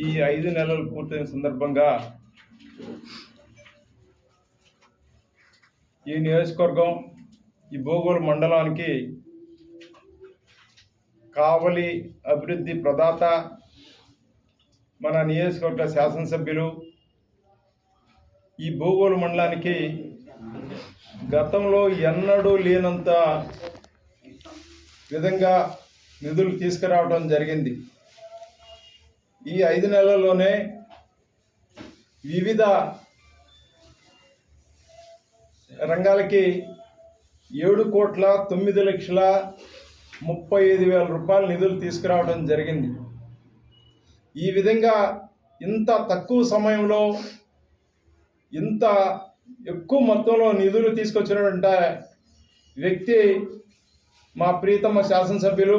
ఈ ఐదు నెలలు పూర్తయిన సందర్భంగా ఈ నియోజకవర్గం ఈ భూగోళ మండలానికి కావలి అభివృద్ధి ప్రదాత మన నియోజకవర్గ శాసనసభ్యులు. ఈ భూగోళ మండలానికి గతంలో ఎన్నడూ లేనంత విధంగా నిధులు తీసుకురావడం జరిగింది. ఈ ఐదు నెలల్లోనే వివిధ రంగాలకి ఏడు కోట్ల తొమ్మిది లక్షల ముప్పై ఐదు వేల రూపాయల నిధులు తీసుకురావడం జరిగింది. ఈ విధంగా ఇంత తక్కువ సమయంలో ఇంత ఎక్కువ మొత్తంలో నిధులు తీసుకొచ్చినటువంటి వ్యక్తి మా ప్రీతమ శాసనసభ్యులు